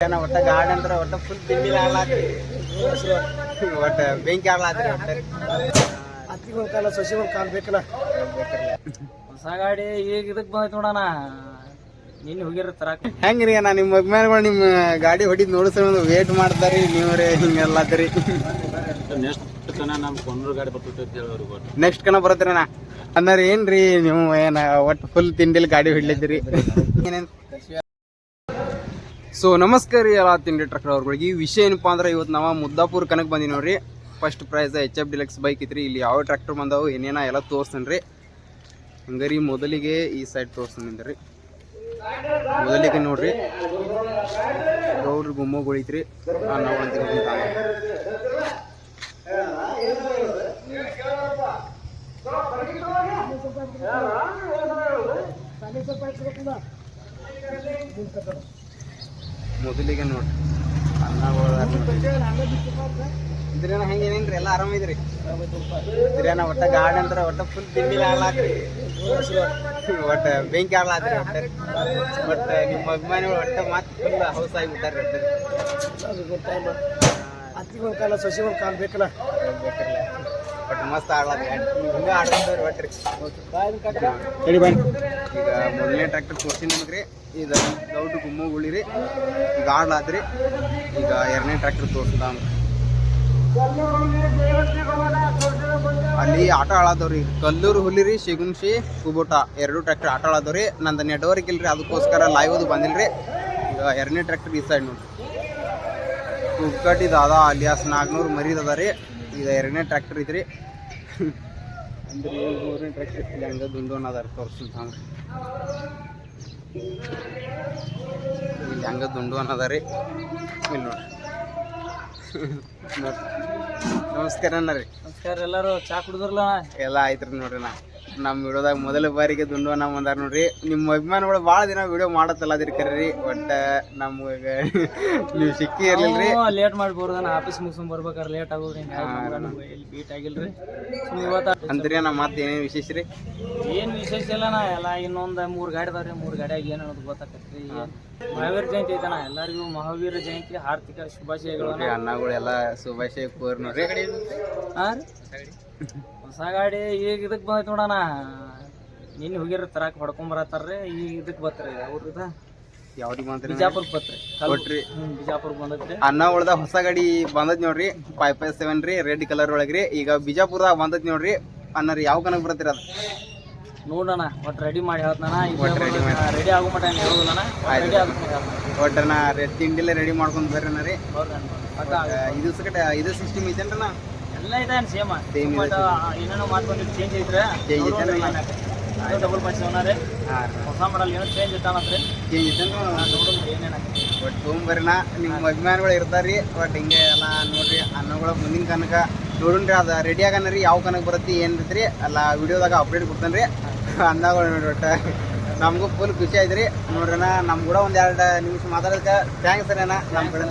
ಏನ ಒಟ್ಟ ಗಾಡಿ ಅಂದ್ರೆ ಒಟ್ಟ ಫುಲ್ ತಿಂಡಿ ಹಾಳಾತ್ರಿ ಒಟ್ಟ ಬೆಂಕಿ ಹಾಳಾತ್ರಿ ಒಟ್ಟ. ಅತ್ತಿಗೆ ಒಂದು ಕಾಲ ಸಸಿ ಒಂದು ಕಾಲ ಬೇಕಲ್ಲ? ಹೊಸ ಗಾಡಿ ಈಗ ಇದಕ್ ಬಂದೈತಿ ನೋಡಣ ನಿನ್ನ ಹೋಗಿರ ತರ ಹೆಂಗ್ರಿ ಅಣ್ಣ ನಿಮ್ಮ ಅಭಿಮಾನಿಗಳು ನಿಮ್ಮ ಗಾಡಿ ಹೊಡಿದ್ ನೋಡಿಸ್ಕೊಂಡು ವೇಟ್ ಮಾಡ್ತಾರಿ ನೀವ್ರಿ ನೆಕ್ಸ್ಟ್ ಕಣ ನಮ್ ಕೊಂಡ್ರ ಗಾಡಿ ಬರ್ತೈತೆ ಅಂತ ಹೇಳಿ ಅವ್ರಿಗೆ ಗೊತ್ತು. ನೆಕ್ಸ್ಟ್ ಕಣ ಬರತ್ರಿಣ್ಣ ಅಂದ್ರೆ ಏನ್ರಿ ನೀವು ಏನ ಒಟ್ಟು ಫುಲ್ ತಿಂಡಿಲಿ ಗಾಡಿ ಹೊಡ್ಲಿದ್ರಿ ಏನೇನ್? ಸೊ ನಮಸ್ಕಾರ ರೀ ಎಲ್ಲ ತಿಂಡಿ ಟ್ರಕ್ಟರ್ ಅವ್ರಗಳಿಗೆ. ವಿಷಯ ಏನಪ್ಪ ಅಂದ್ರೆ ಇವತ್ತು ನಾವು ಮುದ್ದಾಪುರ ಕನಕ್ ಬಂದಿ ನೋಡ್ರಿ. First prize H F deluxe bike ಐತ್ರಿ. ಇಲ್ಲಿ ಯಾವ ಟ್ರ್ಯಾಕ್ಟರ್ ಬಂದಾವು ಏನೇನ ಎಲ್ಲ ತೋರಿಸ್ತೇನೆ ರೀ. ಹಂಗಾರಿ ಮೊದಲಿಗೆ ಈ ಸೈಡ್ ತೋರಿಸ್ತೀನಿ ರೀ ಮೊದಲಿಗೆ ನೋಡ್ರಿ. ಗೌಡ್ರ ಗುಮ್ಮಗಳಿತ್ರಿ ನಾವು ಅಂತ ಮೊದಲಿಗೆ ನೋಡ್ರಿ. ಇದ್ರೇನ ಹೆಂಗೆ ಏನೇನ್ರಿ? ಎಲ್ಲ ಆರಾಮಿದ್ರಿ ಇದ್ರೇನ ಒಟ್ಟ ಗಾಡಿ ಅಂದ್ರೆ ಒಟ್ಟ ಫುಲ್ ತಿಂಡಿ ಆಡ್ಲಾತ್ರಿ ಒಟ್ಟ ಬೆಂಕಿ ಆಡ್ಲಾತ್ರಿ ಒಟ್ಟ. ಒಟ್ಟ ನಿಮ್ಮ ಅಭಿಮಾನಿಗಳು ಒಟ್ಟ ಮತ್ತೆ ಫುಲ್ ಹೌಸ್ ಆಗಿಬಿಟ್ಟಾರಿ ಒಟ್ಟ. ಅತ್ತಿಗೆ ಒಂದು ಕಾಲ ಸಸಿ ಒಂದು ಕಾಲ ಬೇಕಲ್ಲ? ಒಟ್ಟು ಮಸ್ತ್ ಆಡ್ಲಾತ್ರಿ ಹಿಂಗ ಆಡ್ಕೊಂಡ್ರಿ ಒಟ್ಟ್ರಿ ಬನ್ನಿ ಈಗ ಮೊದಲನೇ ಟ್ರ್ಯಾಕ್ಟರ್ ತೋರಿಸಿ ರೀ ಇದು ದೌಡ್ ಗುಮ್ಮು ಉಳಿರಿ ಈಗ ಆಡ್ಲಾದ್ರಿ ಈಗ ಎರಡನೇ ಟ್ರ್ಯಾಕ್ಟರ್ ತೋರಿಸ್ದ ಅಲ್ಲಿ ಆಟ ಆಳಾದವ್ರಿ ಕಲ್ಲೂರು ಹುಲಿರಿ ಶಿಗುಂಶಿ ಕುಬೋಟ ಎರಡು ಟ್ರ್ಯಾಕ್ಟರ್ ಆಟ ಆಳಾದವ್ರಿ ನಂದು ನೆಟ್ವರ್ಕ್ ಇಲ್ರಿ, ಅದಕ್ಕೋಸ್ಕರ ಲೈವ್ ಅದು ಬಂದಿಲ್ರಿ. ಈಗ ಎರಡನೇ ಟ್ರ್ಯಾಕ್ಟರ್ ಈ ಸೈಡ್ ನೋಡ್ರಿ. ಕುಕ್ಕಟ್ಟಿ ದಾದ, ಅಲಿಯಾಸ್ ನಾಗ್ನೂರು ಮರಿದದ ಅದ ರೀ ಈಗ ಎರಡನೇ ಟ್ರ್ಯಾಕ್ಟರ್ ಐತ್ರಿ. ಅಂದ್ರೆ ಮೂರನೇ ಟ್ರ್ಯಾಕ್ ಇಲ್ಲಿ ಹಂಗ ದುಂಡೋನ್ ಅದಾರ ಇಲ್ಲಿ ಹಂಗ ದುಂಡೋನ್ ಅದ ರೀ. ಇಲ್ಲಿ ನೋಡ್ರಿ. ನಮಸ್ಕಾರ ಅಣ್ಣ ರೀ. ನಮಸ್ಕಾರ ಎಲ್ಲಾರು ಚಾ ಕುಡಿದ್ರಲ್ಲ ಎಲ್ಲ ಆಯ್ತ್ರಿ ನೋಡ್ರಿ ನಾ ನಮ್ಮ ವಿಡಿಯೋದಾಗ ಮೊದಲ ಬಾರಿಗೆ ದುಂಡು ನಮ್ಮ ಬಂದಾರ ನೋಡ್ರಿ. ನಿಮ್ಮ ಅಭಿಮಾನಿಗಳು ಭಾಳ ದಿನ ವಿಡಿಯೋ ಮಾಡತ್ತಲ್ಲ ಅದಿರಿ ಕರೀರಿ ಬಟ್ ನಮ್ಗೆ ನೀವು ಸಿಕ್ಕಿ ಇರ್ಲಿಲ್ರಿ. ಲೇಟ್ ಮಾಡ್ಬೋದು ಆಫೀಸ್ ಮುಗಿಸ್ಕೊಂಡ್ ಬರ್ಬೇಕಾರೆ ಲೇಟ್ ಆಗೋದ್ರಿ. ಇಲ್ಲಿ ಬೀಟ್ ಆಗಿಲ್ರಿ. ಇವತ್ತ ಅಂದ್ರಿ ನಮ್ಮ ಮತ್ತೆ ಏನೇನು ವಿಶೇಷ ರೀ? ಏನು ವಿಶೇಷ ಇಲ್ಲ ನಾ ಎಲ್ಲ ಇನ್ನೊಂದು ಮೂರು ಗಾಡಿ ಅದಾವ್ರಿ ಮೂರು ಗಾಡಿಯಾಗ ಏನು ಅನ್ನೋದು ಗೊತ್ತಾಕತ್ರಿ. ಮಹಾವೀರ ಜಯಂತಿ ಐತನ ಎಲ್ಲರಿಗೂ ಮಹಾವೀರ ಜಯಂತಿ ಹಾರ್ದಿಕ ಶುಭಾಶಯಗಳು ಅಣ್ಣಗಳೆಲ್ಲ ಶುಭಾಶಯ ಕೋರ್ ನೋಡ್ರಿ. ಹಾ ರೀ? ಹೊಸ ಗಾಡಿ ಈಗ ಇದಕ್ಕೆ ಬಂದೈತಿ ನೋಡಣ ನಿನ್ನ ಹೋಗಿರ ತರಾಕ ಹೊಡ್ಕೊಂಡ್ ಬರತ್ತಾರ್ರಿ ಈಗ ಇದಕ್ಕೆ ಬತ್ರಿ. ಅವ್ರದ ಯಾವ್ದಿಗೆ ಬಂತ್ರಿ? ಬಿಜಾಪುರ್ಕ್ ಬತ್ರಿ. ಕೊಟ್ರಿ. ಹ್ಮ್ ಬಿಜಾಪುರ್ಕ್ ಬಂದೈತ್ರಿ. ಅನ್ನ ಉಳ್ದ ಹೊಸ ಗಾಡಿ ಬಂದದ್ ನೋಡ್ರಿ ಫೈವ್ ಫೈವ್ ಸೆವೆನ್ ರೀ ರೆಡ್ ಕಲರ್ ಒಳಗ್ರಿ ಈಗ ಬಿಜಾಪುರದಾಗ ಬಂದದ್ ನೋಡ್ರಿ ಅನ್ನರಿ ಯಾವ ಕನಕ್ ಬರತ್ತೀರ ಅದು? ನೋಡೋಣ ಒಟ್ಟು ರೆಡಿ ಮಾಡಿ ಹೇಳ್ತಾನ ಒಟ್ಟು ready ಮಾಡಿ. ರೆಡಿ ಆಗೋ ಮಟ್ಟ ಹೇಳೋದಣ್ಣ ರೆಡಿ ಆಗೋ ಒಟ್ಟ ನಾ ರೆಡ್ ತಿಂಡಿಲೆ ರೆಡಿ ಮಾಡ್ಕೊಂಡ್ ಬರ್ರಿ ನಾ ರೀ. ಪಕ್ಕ ಇದು ಸಕಟ ಇದು ಸಿಸ್ಟಮ್ ಐತೇನ್ರಿ ನಾ ಎಲ್ಲ ಇದೆ ಸೇಮ್ ಸೇಮ್. ಏನೇನೋ ಮಾಡ್ಕೊಂಡಿದ್ದು ಚೇಂಜ್ ಇದ್ರೆ ಚೇಂಜ್ ಐತೇನ್ರಿ? ಡಬಲ್ ರೀ. ಹಾಂ ಹೊಸ ಮಾಡಲ್ ಏನೋ ಚೇಂಜ್ ಇರ್ತಾನತ್ರಿ ಚೇಂಜ್ ನೋಡೋಣ ಏನೇನಾಗ್ತದೆ ಒಟ್ಟು ತೊಗೊಂಬರ್ರಿ ನಾ ನಿಮ್ಮ ಅಭಿಮಾನಿಗಳು ಇರ್ತಾರ್ರಿ ಬಟ್ ಹಿಂಗೆ ಎಲ್ಲ ನೋಡ್ರಿ ಅನ್ನಗಳ ಮುಂದಿನ ಕನಕ. ನೋಡುನ್ರಿ ಅದು ರೆಡಿ ಆಗನ್ರಿ ಯಾವ ಕನಕ ಬರುತ್ತೆ ಏನ್ ರೀ ಅಲ್ಲ ವಿಡಿಯೋದಾಗ ಅಪ್ಡೇಟ್ ಕೊಡ್ತಾನೆ ರೀ. ಅಂದಾಗಳು ನೋಡ್ರಿ ಒಟ್ಟು. ನಮಗೂ ಫುಲ್ ಖುಷಿ ಆಯ್ತು ರೀ. ನೋಡ್ರಿನ ನಮ್ಮ ಕೂಡ ಒಂದು ಎರಡು ನಿಮಿಷ ಮಾತಾಡೋದಕ್ಕೆ. ಥ್ಯಾಂಕ್ಸ್ ರೀ ನಮ್ ನಮ್ಮ ಕಡೆ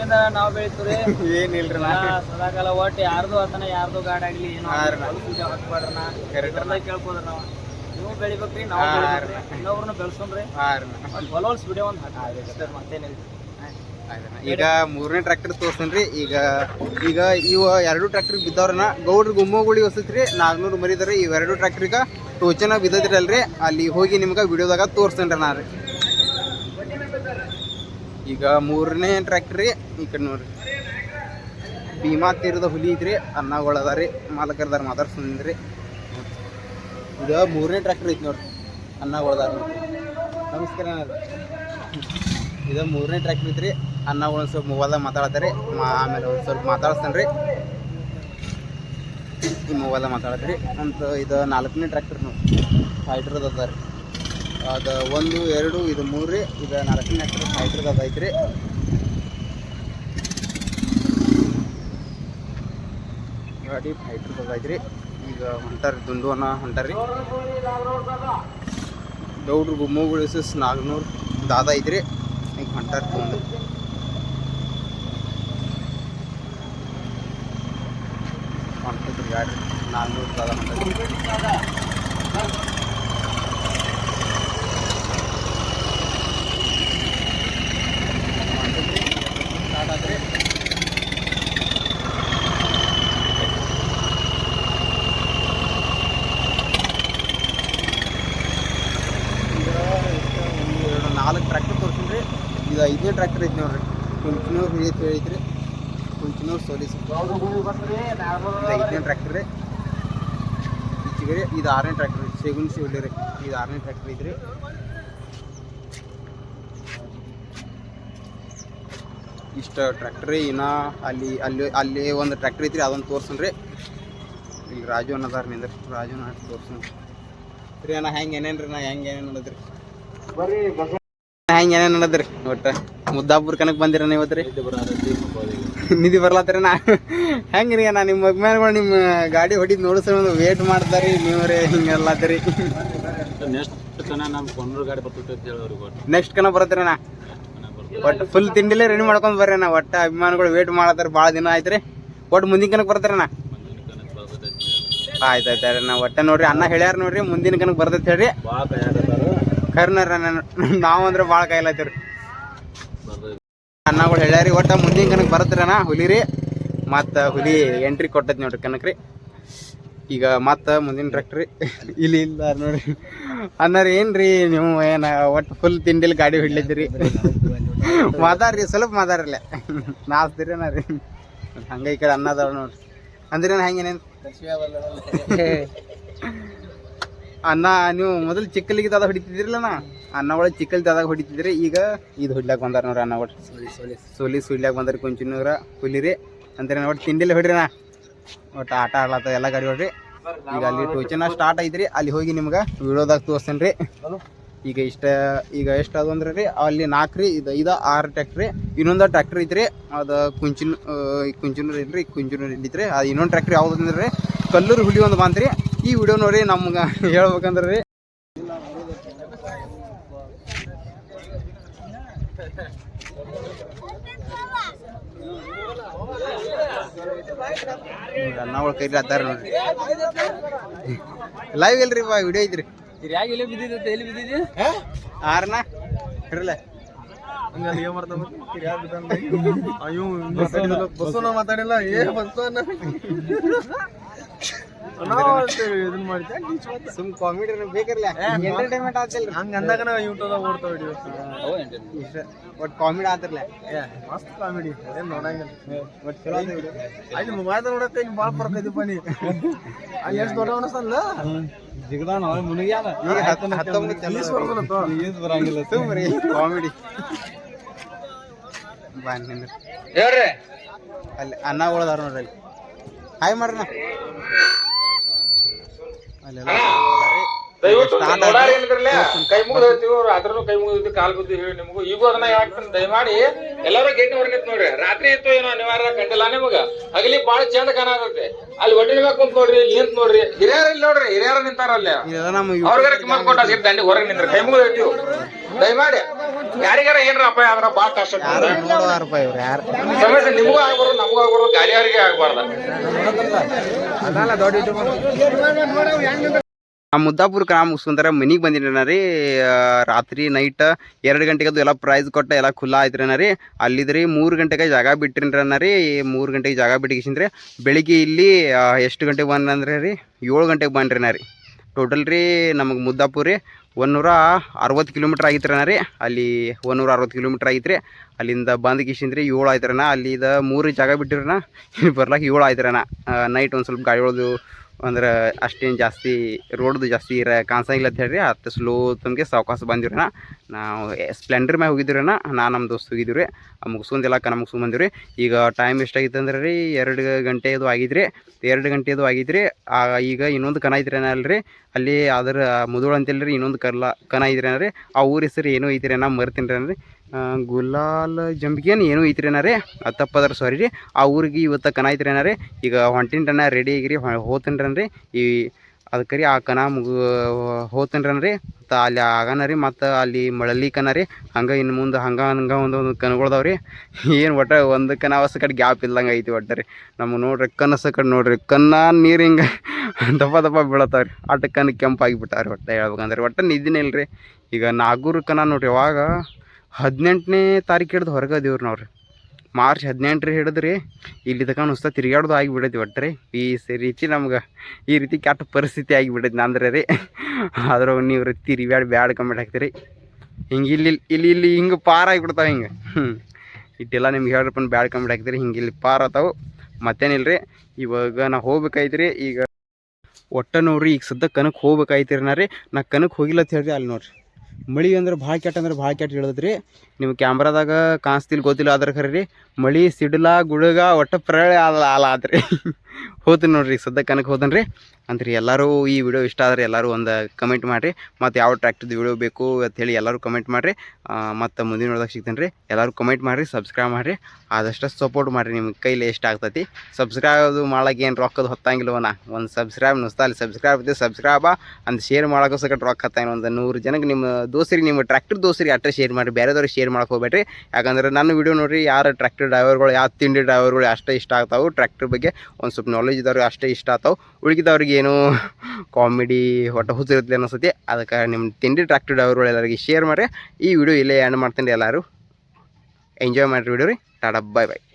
ಹಿಂಗಿಂದ ನಾವು ಬೆಳಿತೀವ್ರಿ ಏನ್ ಇಲ್ರಿ ಸದಾಕಾಲ ಒಟ್ಟು ಯಾರ್ದು ಆತನ ಯಾರ್ದು ಗಾಡ್ ಆಗ್ಲಿ ಏನೋ ಹಾ ರೀ. ಪೂಜೆ ಹಾಕ್ಬಾರ್ದ್ರ ನಾ Correct ರೀ. ಎಲ್ಲ ಕೇಳ್ಬೋದ್ರಿ ನಾವು. ನೀವು ಬೆಳಿಬೇಕ್ರಿ ನಾವು ಇನ್ನೊಬ್ರನ್ನ ಬೆಳ್ಸೋಣ್ರಿ. ಹೊಲೋಲ್ಸ್ ವಿಡಿಯೋ ಒಂದು ಹಾಕಿ. ಮತ್ತೇನಿಲ್ಲ ಈಗ ಮೂರನೇ ಟ್ರ್ಯಾಕ್ಟರ್ ತೋರಿಸ್ತೇನೆ ಈಗ ಈಗ ಇವ ಎರಡು ಟ್ರ್ಯಾಕ್ಟರ್ ಬಿದ್ದವ್ರನ್ನ ಗೌಡ್ರ ಗುಮ್ಮಗುಳಿ ಹೊಸತ್ರಿ ನಾಲ್ಕುನೂರು ಮರಿದಾರೆ ಇವೆರಡು ಟ್ರ್ಯಾಕ್ಟ್ರಿಗೆ ಟೋಚನ ಬಿದ್ದದ್ರಲ್ರಿ. ಅಲ್ಲಿ ಹೋಗಿ ನಿಮ್ಗೆ ವಿಡಿಯೋದಾಗ ತೋರಿಸ್ತೇನೆ ರೀ ನಾ ರೀ ಈಗ ಮೂರನೇ ಟ್ರ್ಯಾಕ್ಟ್ರಿ ಈ ಕಡೆ ನೋಡ್ರಿ. ಭೀಮಾ ತೀರದ ಹುಲಿ ಐತ್ರಿ ಅನ್ನಗಳು ಅದ ರೀ, ಮಾಲಕರದಾರ ಮಾತಾಡ್ಸ್ಕೊಂಡ್ರಿ ಇದು ಮೂರನೇ ಟ್ರ್ಯಾಕ್ಟರ್ ಐತಿ ನೋಡ್ರಿ ಅನ್ನಗಳದಾರ ನಮಸ್ಕಾರ. ಇದು ಮೂರನೇ ಟ್ರ್ಯಾಕ್ಟರ್ ಐತ್ರಿ ಅನ್ನಗಳು ಸ್ವಲ್ಪ ಮೊಬೈಲ್ದಾಗ ಮಾತಾಡತ್ತಾರೆ ಆಮೇಲೆ ಒಂದು ಸ್ವಲ್ಪ ಮಾತಾಡಿಸ್ತೇನೆ ಈ ಈ ಮೊಬೈಲ್ದಾಗ ಮಾತಾಡತ್ರಿ ಅಂತ ಇದು ನಾಲ್ಕನೇ ಟ್ರ್ಯಾಕ್ಟರ್ ನೋಡಿ ಫೈಟ್ರದ್ದು ಅದ ರೀ. ಅದು ಒಂದು, ಎರಡು, ಇದು ಮೂರು ರೀ, ಇದು ನಾಲ್ಕನೇ ಎಕರೆ ಹೈದ್ರಾಬಾದ್ ಐತ್ರಿ. ಗಾಡಿ ಐತ್ರಿ. ಈಗ ಹೊಂಟಾರಿ ಅನ್ನ ಹೊಂಟಾರಿ ದೌಡ್ರು ಗುಮ್ಮಗಳು ನಾಲ್ಕುನೂರು ದಾದ ಐತ್ರಿ. ಈಗ ಹೊಂಟಾರಿ ದುಂಡು ಹೊಂಟದ್ರಿ ಗಾಡಿ ನಾಲ್ಕುನೂರು ದಾದ ಹೊಂಟದ್ರಿ ಐದನೇ ಟ್ರ್ಯಾಕ್ಟರ್ ಐತಿ ನೋಡ್ರಿ ಕುಂಚಿನೂರು ಹಿಡಿಯತ್ ಐತ್ರಿ ಕುಂಚಿನೂರು ಸೋಲಿಸ್ ಐದನೇ ಟ್ರ್ಯಾಕ್ಟರ್ ರೀ? ಈಚೆಗೆ ರೀ. ಇದು ಆರನೇ ಟ್ರ್ಯಾಕ್ಟರ್ ಸೇಗುನ್ ಶಿವಲಿ ರೀ. ಇದು ಆರನೇ ಟ್ರ್ಯಾಕ್ಟರ್ ಇದ್ರಿ ಇಷ್ಟು ಟ್ರ್ಯಾಕ್ಟ್ರಿ ಇನ್ನ ಅಲ್ಲಿ ಅಲ್ಲಿ ಅಲ್ಲಿ ಒಂದು ಟ್ರ್ಯಾಕ್ಟರ್ ಐತ್ರಿ. ಅದೊಂದು ತೋರ್ಸನ್ರಿ ಇಲ್ಲಿ ರಾಜು ಅನ್ನದಾರ ನಿಂದ್ರಿ. ರಾಜು ಅನ್ನ ತೋರ್ಸನ್ ರೀ. ಅಣ್ಣ ಹೆಂಗೆ ರೀ? ನಾ ಹೆಂಗೆ ಏನೇನು ನೋಡಿದ್ರಿ? ಹೆಂಗೆ ಏನೇನು ನೋಡಿದ್ರಿ? ಒಟ್ಟ ಮುದ್ದಾಪುರ ಕನಕ್ ಬಂದಿರ ಇವತ್ತು ರೀ ನಿಧಿ ಬರ್ಲಾತ್ರಿ ನಾ? ಹೆಂಗೆ ರೀ ನಾ ನಿಮ್ಮ ಮಗ್ಮ್ಯಾನ್ಗಳು ನಿಮ್ಮ ಗಾಡಿ ಹೊಡಿದ್ ನೋಡಿಸ್ರಿ ವೇಟ್ ಮಾಡ್ತಾರಿ ನೀವು ರೀ ಹಿಂಗೆಲ್ಲತ್ರಿ ನೆಕ್ಸ್ಟ್ ಕನ ಬರತ್ರಿ ನಾ ಒಟ್ಟು ಫುಲ್ ತಿಂಡಿಲೇ ರೆಡಿ ಮಾಡ್ಕೊಂಡ್ ಬರ್ರಿ ನಾ ಒಟ್ಟ ಅಭಿಮಾನಿಗಳು ವೇಟ್ ಮಾಡತ್ತಾರ ಭಾಳ ದಿನ ಆಯ್ತ್ರಿ. ಒಟ್ಟು ಮುಂದಿನ ಕನಕ್ ಬರ್ತಾರ ನಾ ಆಯ್ತು ಆಯ್ತು ರೀ ನಾ ಒಟ್ಟೆ ನೋಡ್ರಿ ಅನ್ನ ಹೇಳ್ಯಾರ ನೋಡ್ರಿ ಮುಂದಿನ ಕನಕ್ ಬರ್ತೈತೆ ಹೇಳ್ರಿ. ಕರ್ನಾರ ನಾವು ಅಂದ್ರೆ ಭಾಳ ಕಾಯ್ಲತ್ತೀರಿ ಅನ್ನಗಳು ಹೇಳ್ಯಾರಿ ಒಟ್ಟ ಮುಂದಿನ ಕನಕ್ ಬರತ್ತೀರಣ್ಣ ಹುಲಿ ರೀ? ಮತ್ತು ಹುಲಿ ಎಂಟ್ರಿ ಕೊಟ್ಟೈತಿ ನೋಡ್ರಿ ಕನಕ್ ರೀ. ಈಗ ಮತ್ತೆ ಮುಂದಿನ ಟ್ರ್ಯಾಕ್ಟ್ರಿ ಇಲ್ಲಿ ಇಲ್ಲ ನೋಡ್ರಿ. ಅನ್ನಾರ ಏನ್ರಿ ನೀವು ಏನ ಒಟ್ಟು ಫುಲ್ ತಿಂಡಿಲಿ ಗಾಡಿ ಹಿಡ್ಲಿದ್ದೀರಿ? ಮಾತಾಡ್ರಿ ಸ್ವಲ್ಪ ಮಾತಾಡ್ರಲ್ಲ. ನಾಸ್ತಿರಿ ನಾ ರೀ. ಹಂಗ ಈ ಕಡೆ ಅನ್ನದ ನೋಡ್ರಿ. ಅಂದ್ರೇನು ಹೆಂಗೇನೇನು? ಅನ್ನ ನೀವು ಮೊದಲು ಚಿಕ್ಕಲಿಗೆ ದಾದ ಹೊಡಿತಿದ್ರಲ್ಲ ಅನ್ನ ಒಳಗೆ ಚಿಕ್ಕಲ್ ದಾದಾಗ ಹೊಡಿತಿದ್ರಿ ಈಗ ಇದು ಹೊಡ್ಲಾಕ್ ಬಂದಾರ ನೋಡ್ರಿ ಅನ್ನ ಒಟ್ಟು ಸೋಲಿ ಸುಡ್ಲಾಕ್ ಬಂದ್ರಿ ಕುಂಚಿನೂರ ಹುಲಿರಿ. ಅಂತ ಒಟ್ಟು ತಿಂಡಿಲಿ ಹೊಡ್ರಿ ನಾ ಒಟ್ಟು ಆಟ ಆಡ್ಲಾತ ಎಲ್ಲ ಗಾಡಿ ಹೊಡ್ರಿ. ಈಗ ಅಲ್ಲಿ ಟೋಚನ ಸ್ಟಾರ್ಟ್ ಐತ್ರಿ ಅಲ್ಲಿ ಹೋಗಿ ನಿಮ್ಗೆ ವಿಡಿಯೋದಾಗ ತೋರಿಸ್ತೇನೆ ರೀ ಈಗ ಇಷ್ಟ ಈಗ ಎಷ್ಟು ಅದು ಅಂದ್ರೆ ರೀ? ಅಲ್ಲಿ ನಾಲ್ಕು ರೀ ಇದು ಇದು ಆರು ಟ್ರ್ಯಾಕ್ಟ್ರಿ ಇನ್ನೊಂದು ಟ್ರ್ಯಾಕ್ಟ್ರ್ ಐತ್ರಿ ಅದು ಕುಂಚಿನ ಕುಂಚಿನೂರು ಇಲ್ರಿ ಕುಂಚಿನೂರು ಇಲ್ಲಿತ್ರಿ. ಅದು ಇನ್ನೊಂದು ಟ್ರ್ಯಾಕ್ಟ್ರಿ ಯಾವ್ದು ಅಂದ್ರೆ? ರೀ ಕಲ್ಲೂರು ಹುಲಿ ಒಂದು ಬಂತ್ರಿ. ಈ ವಿಡಿಯೋ ನೋಡಿ ನಮ್ಗೆ ಹೇಳ್ಬೇಕಂದ್ರೆ ರೀ. ಅನ್ನಗಳು ಕೈಲಿ ಹತ್ತಾರ ನೋಡ್ರಿ. ಲೈವ್ ಇಲ್ರಿ ಬಾ ವಿಡಿಯೋ ಐತ್ರಿ. ಎಲ್ಲಿ ಬಿದ್ದಿದ್ದೆ ಎಲ್ಲಿ ಬಿದ್ದಿದ್ದೆ ಆರನ ಇರಲ್ಲ ಬಸ್ಸು ಮಾತಾಡಿಲ್ಲ. ಏ ಬಸ್ಸು ಇದನ್ನ ಸುಮ್ ಕಾಮಿಡಿ ಬೇಕಿರ್ಲ ಎಂಟರ್ಟೈನ್ಮೆಂಟ್ ಆಗ್ತಿಲ್ರಿ ಹಂಗ ಅಂದಾಗ ನಾವು ಯೂಟ್ಯೂಬ್ದಾಗ ಓಡ್ತಾವ ವಿಡಿಯೋ ಇಷ್ಟ. ಕಾಮಿಡಿ ಆತಿರ್ಲ. ಮಸ್ತ್ ಕಾಮಿಡಿ ಏನ್ ನೋಡಂಗಿಲ್ಲ. ಬಟ್ ಚಲೋ. ಅಲ್ಲಿ ಮೊಬೈಲ್ ನೋಡಕ್ಕ ಭಾಳ ಅಲ್ಲಿ ಎಷ್ಟು ದೊಡ್ಡ ಹತ್ತೊಂಬತ್ತು ಸುಮ್ರಿ ಕಾಮಿಡಿ ಹೇಳ್ರಿ ಅಲ್ಲಿ ಅನ್ನ ಅದಾರ ನೋಡ್ರಿ ಅಲ್ಲಿ. ಹಾಯ್ ಮಾಡ್ರಣ ಅಲ್ಲೆಲ್ಲ ಆಯ್ತು. ಕೈ ಮುಗಿದು ಹೇಳ್ತೀವಿ ಅದ್ರೂ ಕೈ ಮುಗಿದು ಕಾಲ್ ಬಿದ್ದು ಹೇಳಿ ನಿಮಗೂ. ಈಗೂ ಅದನ್ನ ಯಾಕೆ ದಯಮಾಡಿ ಎಲ್ಲರೂ ಗೇಟ್ ಹೊರಗೆ ನೋಡ್ರಿ. ರಾತ್ರಿ ಇತ್ತು ಏನೋ ಅನಿವಾರ್ಯ ಕಂಡಿಲ್ಲ ನಿಮಗ? ಹಗಲಿ ಬಾಳ ಚಂದ ಕಾಣತೈತೆ ಅಲ್ಲಿ ಒಡ್ಡಿನ ಮ್ಯಾಗ ಕುಂತ್ ನೋಡ್ರಿ ನಿಂತ್ ನೋಡ್ರಿ. ಹಿರಿಯರ್ ಇಲ್ಲಿ ನೋಡ್ರಿ ಹಿರಿಯರ ನಿಂತಾರ ಅಲ್ಲಿ ಅವ್ರಿಗಾರ ಕಿಮ್ಮತ್ ಕೊಟ್ಟ ದಂಡಿ ಹೊರಗೆ ನಿಂತ್ರಿ. ಕೈ ಮುಗಿದು ಹೇಳ್ತೀವಿ. ದಯಮಾಡಿ. ಯಾರಿಗಾರ ಏನ್ರ ಅಪಾಯ ಆದ್ರ ಬಾಳ ಕಷ್ಟ ಸಮಸ್ಯೆ ನಿಮಗೂ ಆಗ್ಬಾರ್ದು ನಮಗೂ ಆಗ್ಬಾರ್ದು ಗಾಲಿಯಾರಿಗೆ ಆಗ್ಬಾರ್ದು. ಆ ಮುದ್ದಾಪುರ ನಾ ಮುಗಿಸ್ಕೊಂತಾರ ಮನಿಗೆ ಬಂದಿನ ರೀ ರಾತ್ರಿ ನೈಟ್ ಎರಡು ಗಂಟೆಗದು ಅದು ಎಲ್ಲ ಪ್ರೈಸ್ ಕೊಟ್ಟ ಎಲ್ಲ ಖುಲ್ಲಾ ಆಯ್ತು ರೀ ಅಲ್ಲಿದ್ರಿ ಮೂರು ಗಂಟೆಗೆ ಜಾಗ ಬಿಟ್ಟಿನ್ರನ ರೀ ಮೂರು ಗಂಟೆಗೆ ಜಾಗ ಬಿಟ್ಟಿಗಿಸಿಂದ್ರೆ ಬೆಳಿಗ್ಗೆ ಇಲ್ಲಿ ಎಷ್ಟು ಗಂಟೆಗೆ ಬಂದ್ರೆ ರೀ ಏಳು ಗಂಟೆಗೆ ಬಂದ್ರಿ ರೀ ಟೋಟಲ್ ರೀ ನಮಗೆ ಮುದ್ದಾಪುರ ರೀ ಒಂದೂರ ಅರವತ್ತು ಕಿಲೋಮೀಟ್ರ್ ಆಗಿತ್ತು ರೀ. ಅಲ್ಲಿ ಒಂದೂರ ಅರವತ್ತು ಕಿಲೋಮೀಟ್ರ್ ಆಗಿತ್ತು ರೀ ಅಲ್ಲಿಂದ ಬಂದು ಕಿಶಿಂದ್ರಿ ಏಳು ಆಯ್ತ್ರನ ಅಲ್ಲಿದ ಮೂರು ಜಾಗ ಬಿಟ್ಟಿರನ ಇಲ್ಲಿ ಬರ್ಲಾಕ ಏಳು ಆಯ್ತರಣ ನೈಟ್ ಒಂದು ಸ್ವಲ್ಪ ಗಾಡಿಗಳದು ಅಂದ್ರೆ ಅಷ್ಟೇನು ಜಾಸ್ತಿ ರೋಡ್ದು ಜಾಸ್ತಿ ಇರ ಕಾಣಿಸಂಗಿಲ್ಲ ಅಂತ ಹೇಳ್ರಿ. ಅತ್ತ ಸ್ಲೋ ತಮಗೆ ಸಾವಕಾಶ ಬಂದಿವ್ರಿ ನಾವು ಸ್ಪ್ಲೆಂಡರ್ ಮ್ಯಾಗ ಅಣ್ಣ. ನಾ ನಮ್ಮ ದೋಸ್ತ್ ಹೋಗಿದ್ದೀವಿ ರೀ ಮುಗಿಸ್ಕೊಂಡೆಲ್ಲ ಕನ ಮುಗಿಸ್ಕೊಂಡ್ ಬಂದಿವ್ರಿ. ಈಗ ಟೈಮ್ ಎಷ್ಟಾಗಿತ್ತು ಅಂದ್ರೆ ರೀ, ಎರಡು ಗಂಟೆ ಅದು ಆಗಿದ್ರಿ. ಎರಡು ಗಂಟೆ ಅದು ಆಗಿದ್ರಿ ಈಗ ಇನ್ನೊಂದು ಕನ ಇದ್ರೇನ ಅಲ್ರಿ. ಅಲ್ಲಿ ಅದರ ಮುದುಳು ಅಂತೇಳಿ ಇನ್ನೊಂದು ಕರ್ಲ ಕನ ಇದ್ರೇನ ರೀ. ಆ ಊರ ಹೆಸರು ಏನೋ ಐತ್ರಿ ನಾ ಮರ್ತೀನಿ ರೀ. ಗುಲಾಲ್ ಜಂಬಿಗೇನು ಏನೂ ಐತ್ರಿ ರೀ ತಪ್ಪದ್ರ ಸಾರಿ ರೀ. ಆ ಊರಿಗೆ ಇವತ್ತು ಕನ ಐತ್ರಿ ರೀ ಈಗ ಹೊಂಟಿನ ರೆಡಿ ಆಗಿರಿ ಹೋತನ್ರಿ ಈ ಅದಕ್ಕೆ ರೀ ಆ ಕನ ಮುಗು ಹೋತನ್ರನ್ರಿ ಮತ್ತು ಅಲ್ಲಿ ಆಗನ ರೀ, ಮತ್ತು ಅಲ್ಲಿ ಮಳಲಿ ಕನ ರೀ. ಹಂಗೆ ಇನ್ನು ಮುಂದೆ ಹಂಗೆ ಹಂಗೆ ಒಂದು ಕನಗಳ್ದಾವ ರೀ. ಏನು ಒಟ್ಟು ಒಂದು ಕನ ಹೊಸ ಕಡೆ ಗ್ಯಾಪ್ ಇಲ್ದಂಗೆ ಐತಿ ಒಟ್ಟ ರೀ. ನಮ್ಗೆ ನೋಡ್ರಿ ಕನಸ ಕಡೆ ನೋಡ್ರಿ, ಕನ್ನ ನೀರು ಹಿಂಗೆ ದಪ್ಪ ದಪ್ಪ ಬೀಳತ್ತಾವ ರೀ. ಆಟ ಕಣ್ಣು ಕೆಂಪಾಗಿ ಬಿಟ್ಟಾವ್ರಿ ಒಟ್ಟು ಹೇಳ್ಬೇಕಂದ್ರೆ. ಒಟ್ಟು ನಿದ್ದಿನೇ ಇಲ್ಲ ರೀ ಈಗ ನಾಗೂರು ಕನ ನೋಡ್ರಿ, ಯಾವಾಗ ಹದಿನೆಂಟನೇ ತಾರೀಕು ಹಿಡ್ದು ಹೊರಗೆ ಅದೇವ್ರಿ ನಾವು ರೀ ಮಾರ್ಚ್ ಹದಿನೆಂಟರ ಹಿಡಿದ್ರಿ, ಇಲ್ಲಿ ತನಕ ನುಸ್ತಾ ತಿರುಗಾಡೋದು ಆಗಿಬಿಡೈತಿ ಒಟ್ಟು ರೀ ಈ ರೀತಿ ನಮ್ಗೆ ಈ ರೀತಿ ಕೆಟ್ಟ ಪರಿಸ್ಥಿತಿ ಆಗಿಬಿಡೈತಿ ನಂದ್ರೆ ರೀ. ಅದ್ರಾಗ ನೀವು ರೀ ತಿರುಗಾಡಿ ಬ್ಯಾಡ್ ಕಮೆಂಟ್ ಹಾಕ್ತೀರಿ. ಹಿಂಗೆ ಇಲ್ಲಿ ಇಲ್ಲಿ ಇಲ್ಲಿ ಹಿಂಗೆ ಪಾರ ಆಗಿಬಿಡ್ತಾವೆ ಹಿಂಗೆ. ಹ್ಞೂ ಇಟ್ಟೆಲ್ಲ ನಿಮ್ಗೆ ಹೇಳ್ರಪ್ಪ ಬ್ಯಾಡ್ ಕಮೆಂಟ್ ಹಾಕ್ತೀರಿ, ಹಿಂಗೆ ಇಲ್ಲಿ ಪಾರ ಆತಾವು ಮತ್ತೇನಿಲ್ಲ ರೀ ಇವಾಗ ನಾ ಹೋಗ್ಬೇಕಾಯ್ತು ರೀ ಈಗ ಒಟ್ಟ ನೋಡ್ರಿ, ಈಗ ಸದ್ಯ ಕನಕ್ಕೆ ಹೋಗ್ಬೇಕಾಯ್ತಿರಿ ನಾ ರೀ. ನಾ ಕನಕ್ಕೆ ಹೋಗಿಲ್ಲ ಅಂತ ಹೇಳ್ರಿ ಅಲ್ಲಿ ನೋಡ್ರಿ. ಮಳೆ ಅಂದ್ರೆ ಭಾಳ ಕೆಟ್ಟ ಅಂದ್ರೆ ಭಾಳ ಕೆಟ್ಟ ಹೇಳಿದ್ರಿ ನಿಮ್ಮ ಕ್ಯಾಮ್ರಾದಾಗ ಕಾಣಿಸ್ತಿಲ್ಲ ಗೊತ್ತಿಲ್ಲ ಆದ್ರೆ ಖರೀ ಮಳೆ, ಸಿಡಿಲ ಗುಡುಗ ಒಟ್ಟ ಪ್ರಳಯ ಅಲ್ಲ ಅಲ್ಲ ಆದ್ರಿ ಹೋತೀನಿ ನೋಡ್ರಿ ಸದ್ಯ ಕನಕ್ಕೆ ಹೋದನ್ ರೀ ಅಂತ್ರಿ ಎಲ್ಲರೂ ಈ ವಿಡಿಯೋ ಇಷ್ಟ ಆದ್ರೆ ಎಲ್ಲರೂ ಒಂದು ಕಮೆಂಟ್ ಮಾಡಿರಿ. ಮತ್ತು ಯಾವ ಟ್ರ್ಯಾಕ್ಟರ್ದು ವಿಡಿಯೋ ಬೇಕು ಹೇಳಿ ಎಲ್ಲರೂ ಕಮೆಂಟ್ ಮಾಡಿರಿ. ಮತ್ತು ಮುಂದಿನ ನೋಡ್ದಾಗ ಸಿಗ್ತೇನೆ ರೀ ಎಲ್ಲರೂ ಕಮೆಂಟ್ ಮಾಡಿರಿ ಸಬ್ಸ್ಕ್ರೈಬ್ ಮಾಡಿರಿ. ಆದಷ್ಟು ಸಪೋರ್ಟ್ ಮಾಡಿರಿ ನಿಮ್ಮ ಕೈಲಿ ಎಷ್ಟು ಆಗ್ತೈತಿ. ಸಬ್ಸ್ಕ್ರೈಬ್ ಮಾಡೋಕೆ ಏನು ರೊಕ್ಕದ ಹೊತ್ತಂಗಿಲ್ವನ ಒಂದು ಸಬ್ಸ್ಕ್ರೈಬ್ ನುಸ್ತಾ ಅಲ್ಲಿ ಸಬ್ಸ್ಕ್ರೈಬ್ ಇದೆ ಸಬ್ಸ್ಕ್ರೈಬ ಅಂತ ಶೇರ್ ಮಾಡೋಕ್ಕೂ ಸಕಟ್ ರೊಕ್ಕ ಹತ್ತಾಯಿನ ಒಂದು ನೂರು ಜನಕ್ಕೆ ನಿಮ್ಮ ದೋಸ್ತಿಗೆ ನಿಮ್ಮ ಟ್ರ್ಯಾಕ್ಟರ್ ದೋಸ್ತಿಗೆ ಅಷ್ಟೇ ಶೇರ್ ಮಾಡಿ ಬೇರೆದವ್ರಿಗೆ ಶೇರ್ ಮಾಡಕ್ಕೆ ಹೋಗ್ಬೇಡ್ರಿ. ಯಾಕಂದ್ರೆ ನನ್ನ ವಿಡಿಯೋ ನೋಡ್ರಿ, ಯಾರು ಟ್ರ್ಯಾಕ್ಟರ್ ಡ್ರೈವರ್ಗಳು ಯಾವ ತಿಂಡಿ ಡ್ರೈವರ್ಗಳು ಅಷ್ಟೇ ಇಷ್ಟ ಆಗ್ತಾವೆ. ಟ್ರ್ಯಾಕ್ಟರ್ ಬಗ್ಗೆ ಒಂದು ಸ್ವಲ್ಪ ನಾಲೆಜ್ ಇದ್ದವ್ರಿಗೆ ಅಷ್ಟೇ ಇಷ್ಟ ಆಗ್ತಾವೆ ಉಳ್ಕಿದವ್ರಿಗೆ ಏನು ಕಾಮಿಡಿ ಹೊಟ್ಟೆ ಹುಸಿರುತ್ತೆ ಅನ್ನಿಸುತ್ತೆ. ಅದಕ್ಕೆ ನಿಮ್ಮ ತಿಂಡಿ ಟ್ರ್ಯಾಕ್ಟರ್ ಡ್ರೈವರ್ಗಳು ಎಲ್ಲರಿಗೆ ಶೇರ್ ಮಾಡಿ ಈ ವಿಡಿಯೋ ಇಲ್ಲೇ ಎಂಡ್ ಮಾಡ್ತೀನಿ ಎಲ್ಲರೂ. ಎಂಜಾಯ್ ಮಾಡಿರಿ ವಿಡಿಯೋ ರೀ. ಟಾಟಾ ಬಾಯ್ ಬಾಯ್